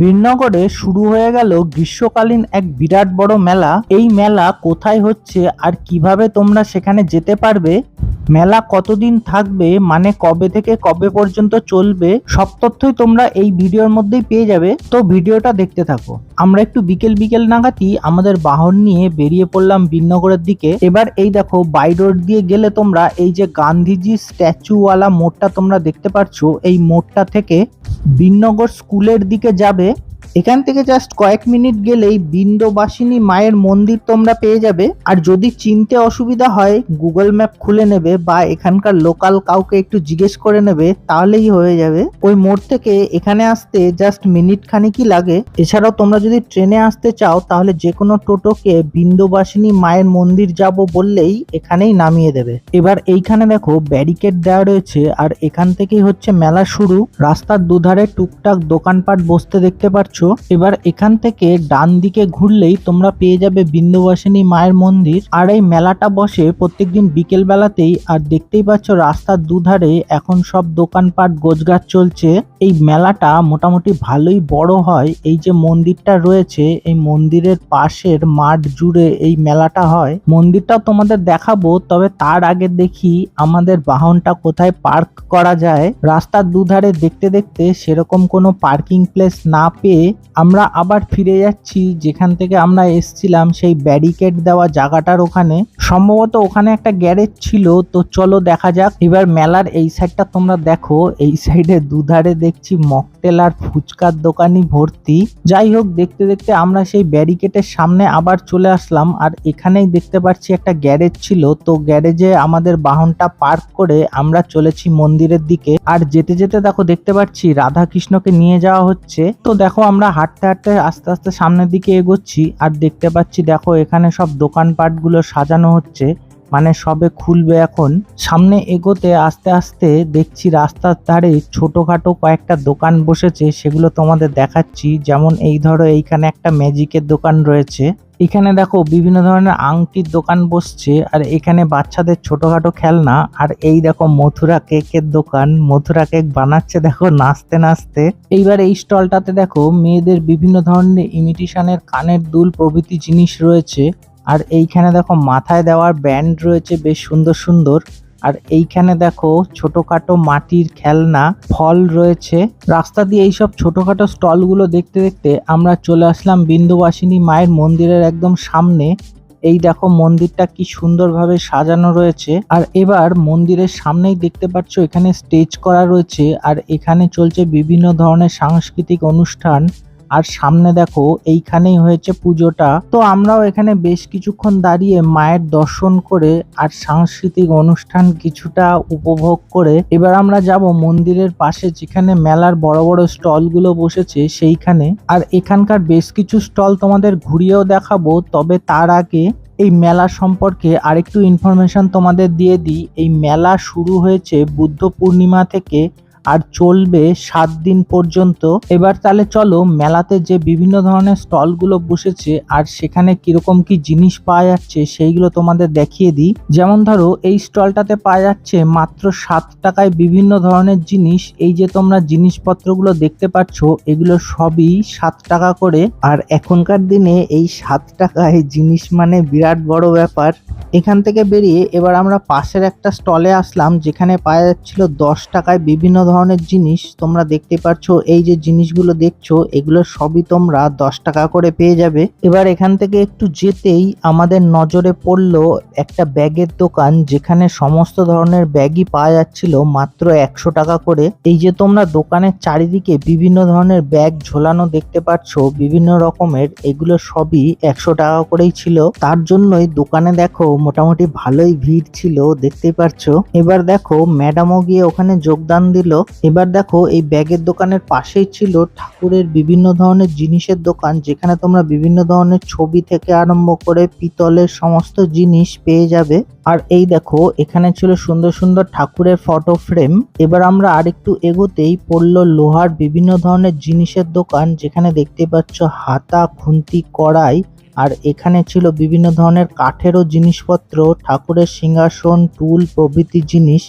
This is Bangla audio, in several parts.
বীরনগরে শুরু হয়ে গেল গ্রীষ্মকালীন এক বিরাট বড় মেলা। এই মেলা কোথায় হচ্ছে আর কীভাবে তোমরা সেখানে যেতে পারবে? মেলা কতদিন থাকবে মানে কবে থেকে কবে পর্যন্ত চলবে, সব তথ্যই তোমরা এই ভিডিওর মধ্যেই পেয়ে যাবে। তো ভিডিওটা দেখতে থাকো। আমরা একটু বিকেল বিকেল নাগাদই আমাদের বাহন নিয়ে বেরিয়ে পড়লাম বিনগরের দিকে। এবার এই দেখো, বাই রোড দিয়ে গেলে তোমরা এই যে গান্ধীজি স্ট্যাচুওয়ালা মোড়টা তোমরা দেখতে পাচ্ছো এই মোড়টা থেকে বিনগর স্কুলের দিকে যাবে। এখান থেকে জাস্ট কয়েক মিনিট গেলেই বিন্দবাসিনী মায়ের মন্দির তোমরা পেয়ে যাবে। আর যদি চিনতে অসুবিধা হয় গুগল ম্যাপ খুলে নেবে বা এখানকার লোকাল কাউকে একটু জিজ্ঞেস করে নেবে, তাহলেই হয়ে যাবে। ওই মোড় থেকে এখানে আসতে জাস্ট মিনিট খানিকই লাগে। এছাড়াও তোমরা যদি ট্রেনে আসতে চাও, তাহলে যে কোনো টোটোকে বিন্দবাসিনী মায়ের মন্দির যাব বললেই এখানেই নামিয়ে দেবে। এবার এইখানে দেখো ব্যারিকেড দেওয়া রয়েছে, আর এখান থেকেই হচ্ছে মেলা শুরু। রাস্তার দুধারে টুকটাক দোকানপাট বসতে দেখতে পাচ্ছ এবার এখান থেকে ডান দিকে ঘুরলেই তোমরা পেয়ে যাবে বিন্দুবাসিনী মায়ের মন্দির। আর এই মেলাটা বসে প্রত্যেকদিন বিকেল বেলাতেই আর দেখতেই পাচ্ছ রাস্তার দুধারে এখন সব দোকানপাট গোছগাছ চলছে। এই মেলাটা মোটামুটি ভালোই বড় হয়। এই যে মন্দিরটা রয়েছে, এই মন্দিরের পাশের মাঠ জুড়ে এই মেলাটা হয়। মন্দিরটা তোমাদের দেখাবো, তবে তার আগে দেখি আমাদের বাহনটা কোথায় পার্ক করা যায়। রাস্তার দুধারে দেখতে দেখতে সেরকম কোনো পার্কিং প্লেস না পেয়ে আমরা আবার ফিরে যাচ্ছি, যেখান থেকে আমরা এসছিলাম, সেই ব্যারিকেড দেওয়া জায়গাটার ওখানে। সম্ভবত ওখানে একটা গ্যারেজ ছিল, তো চলো দেখা যাক। এবার মেলার এই সাইডটা তোমরা দেখো। এই সাইডে দুধারে দেখছি মকটেল আর ফুচকার দোকানই ভর্তি। যাই হোক, দেখতে দেখতে আমরা সেই ব্যারিকেডের সামনে আবার চলে আসলাম, আর এখানেই দেখতে পাচ্ছি একটা গ্যারেজ ছিল। তো গ্যারেজে আমাদের বাহনটা পার্ক করে আমরা চলেছি মন্দিরের দিকে। আর যেতে যেতে দেখো, দেখতে পাচ্ছি রাধা কৃষ্ণকে নিয়ে যাওয়া হচ্ছে। তো দেখো, আমরা হাঁটতে হাঁটতে আস্তে আস্তে সামনের দিকে এগোচ্ছি আর দেখতে পাচ্ছি, দেখো এখানে সব দোকানপাটগুলো সাজানো হচ্ছে। মানে সবে খুলবে এখন। সামনে এগোতে আস্তে আস্তে দেখছি রাস্তার ধারে ছোটখাটো কয়েকটা দোকান বসেছে, সেগুলো তোমাদের দেখাচ্ছি। যেমন এই ধরো এইখানে একটা ম্যাজিকের দোকান রয়েছে। এখানে দেখো বিভিন্ন ধরনের আংটির দোকান বসছে, আর এখানে বাচ্চাদের ছোটখাটো খেলনা। আর এই দেখো মথুরা কেকের দোকান, মথুরা কেক বানাচ্ছে দেখো নাচতে নাচতে। এইবার এই স্টলটাতে দেখো মেয়েদের বিভিন্ন ধরনের ইমিটেশনের কানের দুল প্রভৃতি জিনিস রয়েছে। আর এইখানে দেখো মাথায় দেওয়ার ব্যান্ড রয়েছে বেশ সুন্দর সুন্দর। আর এইখানে দেখো ছোটখাটো মাটির খেলনা, ফল রয়েছে। রাস্তা দিয়ে এইসব ছোটখাটো স্টলগুলো দেখতে দেখতে আমরা চলে আসলাম বিন্দুবাসিনী মায়ের মন্দিরের একদম সামনে। এই দেখো মন্দিরটা কি সুন্দরভাবে সাজানো রয়েছে। আর এবার মন্দিরের সামনেই দেখতে পাচ্ছ এখানে স্টেজ করা রয়েছে। আর এখানে চলছে বিভিন্ন ধরনের সাংস্কৃতিক অনুষ্ঠান। আর সামনে দেখো, এইখানেই হয়েছে পুজোটা। তো আমরাও এখানে বেশ কিছুক্ষণ দাঁড়িয়ে মায়ের দর্শন করে আর সাংস্কৃতিক অনুষ্ঠান কিছুটা উপভোগ করে, এবার আমরা যাব মন্দিরের পাশে যেখানে মেলার বড় বড় স্টলগুলো বসেছে সেইখানে। আর এখানকার বেশ কিছু স্টল তোমাদের ঘুরিয়েও দেখাবো, তবে তার আগে এই মেলা সম্পর্কে আরেকটু ইনফরমেশন তোমাদের দিয়ে দিই। এই মেলা শুরু হয়েছে বুদ্ধ পূর্ণিমা থেকে আর চলবে সাত দিন পর্যন্ত। এবার তাহলে চলো মেলাতে যে বিভিন্ন ধরনের স্টলগুলো বসেছে আর সেখানে কীরকম কি জিনিস পাওয়া যাচ্ছে সেইগুলো তোমাদের দেখিয়ে দিই। যেমন ধরো, এই স্টলটাতে পাওয়া যাচ্ছে মাত্র সাত টাকায় বিভিন্ন ধরনের জিনিস। এই যে তোমরা জিনিসপত্রগুলো দেখতে পাচ্ছ, এগুলো সবই সাত টাকা করে। আর এখনকার দিনে এই সাত টাকায় জিনিস মানে বিরাট বড় ব্যাপার। এখান থেকে বেরিয়ে এবার আমরা পাশের একটা স্টলে আসলাম, যেখানে পাওয়া যাচ্ছিল দশ টাকায় বিভিন্ন ধরনের জিনিস। তোমরা দেখতে পাচ্ছ, এই যে জিনিসগুলো দেখছ, এগুলো সবই তোমরা দশ টাকা করে পেয়ে যাবে। এবার এখান থেকে একটু যেতেই আমাদের নজরে পড়ল একটা ব্যাগের দোকান, যেখানে সমস্ত ধরনের ব্যাগই পাওয়া যাচ্ছিল মাত্র একশো টাকা করে। এই যে তোমরা দোকানের চারিদিকে বিভিন্ন ধরনের ব্যাগ ঝোলানো দেখতে পাচ্ছ, বিভিন্ন রকমের, এগুলো সবই একশো টাকা করেই ছিল। তার জন্যই দোকানে দেখো মোটামুটি ভালোই ভিড় ছিল, দেখতেই পারছ। এবার দেখো ম্যাডামও গিয়ে ওখানে যোগদান দিল। এবার দেখো, এই ব্যাগের দোকানের পাশেই ছিল ঠাকুরের বিভিন্ন ধরনের জিনিসের দোকান, যেখানে তোমরা বিভিন্ন ধরনের ছবি থেকে আরম্ভ করে পিতলের সমস্ত জিনিস পেয়ে যাবে। আর এই দেখো, এখানে ছিল সুন্দর সুন্দর ঠাকুরের ফটো ফ্রেম এবার আমরা আরেকটু এগোতেই পড়ল লোহার বিভিন্ন ধরনের জিনিসের দোকান, যেখানে দেখতে পাচ্ছ হাতা, খুন্তি, কড়াই আর এখানে ছিল বিভিন্ন ধরনের কাঠেরও জিনিসপত্র, ঠাকুরের সিংহাসন, টুল প্রভৃতি জিনিস,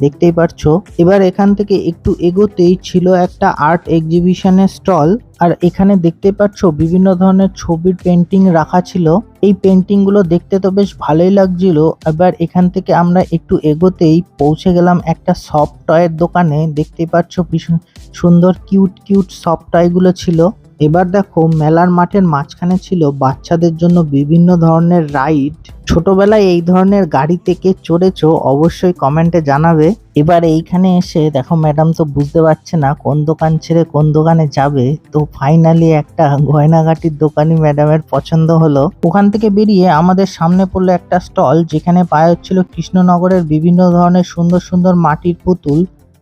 দেখতেই পারছ। এবার এখান থেকে একটু এগোতেই ছিল একটা আর্ট এক্সিবিশনের স্টল আর এখানে দেখতে পাচ্ছ বিভিন্ন ধরনের ছবির পেন্টিং রাখা ছিল। এই পেন্টিংগুলো দেখতে তো বেশ ভালোই লাগছিল। এবার এখান থেকে আমরা একটু এগোতেই পৌঁছে গেলাম একটা সফট টয়ের দোকানে। দেখতেই পাচ্ছ ভীষণ সুন্দর কিউট কিউট সফট টয়গুলো ছিল। এবার দেখো মেলার মাঠের মাঝখানে ছিল বাচ্চাদের জন্য বিভিন্ন ধরনের রাইড। ছোটবেলায় এই ধরনের গাড়িতে কে চড়েছো, অবশ্যই কমেন্টে জানাবে। এবার এইখানে এসে দেখো ম্যাডাম তো বুঝতে পারছে না কোন দোকান ছেড়ে কোন দোকানে যাবে। তো ফাইনালি একটা গয়নাগাটির দোকানই ম্যাডামের পছন্দ হলো। ওখান থেকে বেরিয়ে আমাদের সামনে পড়ল একটা স্টল যেখানে পাওয়া হচ্ছিল কৃষ্ণনগরের বিভিন্ন ধরনের সুন্দর সুন্দর মাটির পুতুল।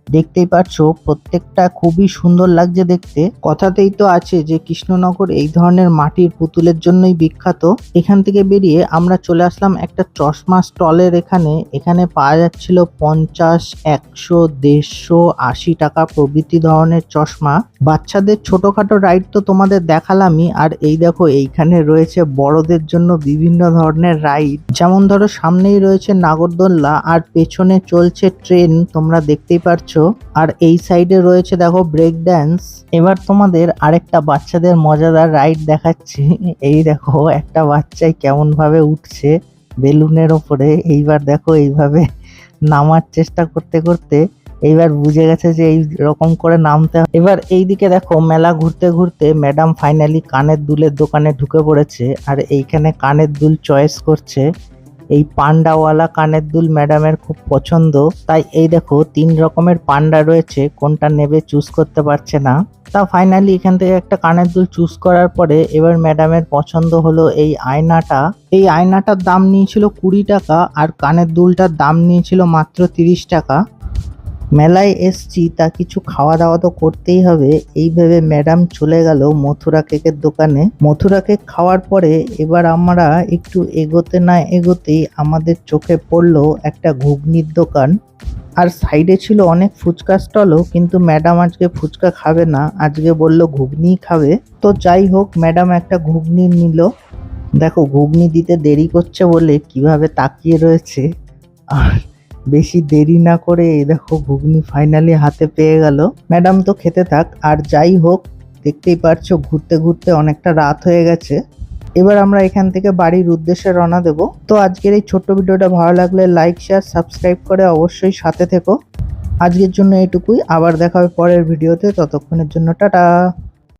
দেখতেই পাচ্ছো প্রত্যেকটা খুবই সুন্দর লাগছে দেখতে। কথাতেই তো আছে যে কৃষ্ণনগর এই ধরনের মাটির পুতুলের জন্যই বিখ্যাত। এখান থেকে বেরিয়ে আমরা চলে আসলাম একটা চশমা স্টলের এখানে। এখানে পাওয়া যাচ্ছিল পঞ্চাশ, একশো, দেড়শো, আশি টাকা প্রভৃতি ধরনের চশমা। বাচ্চাদের ছোটখাটো রাইড তো তোমাদের দেখালামই, আর এই দেখো এইখানে রয়েছে বড়দের জন্য বিভিন্ন ধরনের রাইড। যেমন ধরো সামনেই রয়েছে নাগরদোল্লা, আর পেছনে চলছে ট্রেন, তোমরা দেখতেই পারছ। আর এই সাইডে রয়েছে দেখো ব্রেক ড্যান্স এবার তোমাদের আরেকটা বাচ্চাদের মজাদার রাইড দেখাচ্ছি। এই দেখো, একটা বাচ্চাই কেমন ভাবে উঠছে বেলুনের ওপরে। এইবার দেখো এইভাবে নামার চেষ্টা করতে করতে এইবার বুঝে গেছে যে এই রকম করে নামতে হয়। এবার এইদিকে দেখো মেলা ঘুরতে ঘুরতে ম্যাডাম ফাইনালি কানের দুলের দোকানে ঢুকে পড়েছে। আর এইখানে কানের দুল চয়েস করছে। এই পান্ডাওয়ালা কানের দুল ম্যাডামের খুব পছন্দ। তাই এই দেখো, তিন রকমের পান্ডা রয়েছে, কোনটা নেবে চুজ করতে পারছে না। তা ফাইনালি এখান থেকে একটা কানের দুল চুজ করার পরে এবার ম্যাডামের পছন্দ হলো এই আয়নাটা। এই আয়নাটার দাম নিয়েছিল কুড়ি টাকা আর কানের দুলটার দাম নিয়েছিল মাত্র তিরিশ টাকা। মেলায় এসছি, তা কিছু খাওয়া দাওয়া তো করতেই হবে। এই ভেবে ম্যাডাম চলে গেল মথুরা কেকের দোকানে। মথুরা কেক খাওয়ার পরে এবার আমরা একটু এগোতে না এগোতেই আমাদের চোখে পড়ল একটা ঘুগনির দোকান। আর সাইডে ছিল অনেক ফুচকা স্টলও, কিন্তু ম্যাডাম আজকে ফুচকা খাবে না, আজকে বলল ঘুগনিই খাবে। তো যাই হোক, ম্যাডাম একটা ঘুগনি নিল। দেখো, ঘুগনি দিতে দেরি করছে বলে কীভাবে তাকিয়ে রয়েছে। আর বেশি দেরি না করে এই দেখো ঘুগনি ফাইনালি হাতে পেয়ে গেল। ম্যাডাম তো খেতে থাক, আর যাই হোক, দেখতেই পারছ ঘুরতে ঘুরতে অনেকটা রাত হয়ে গেছে। এবার আমরা এখান থেকে বাড়ির উদ্দেশ্যে রওনা দেব। তো আজকের এই ছোট্ট ভিডিওটা ভালো লাগলে লাইক শেয়ার সাবস্ক্রাইব করে অবশ্যই সাথে থেকো। আজকের জন্য এটুকুই, আবার দেখা হবে পরের ভিডিওতে, ততক্ষণের জন্য টাটা।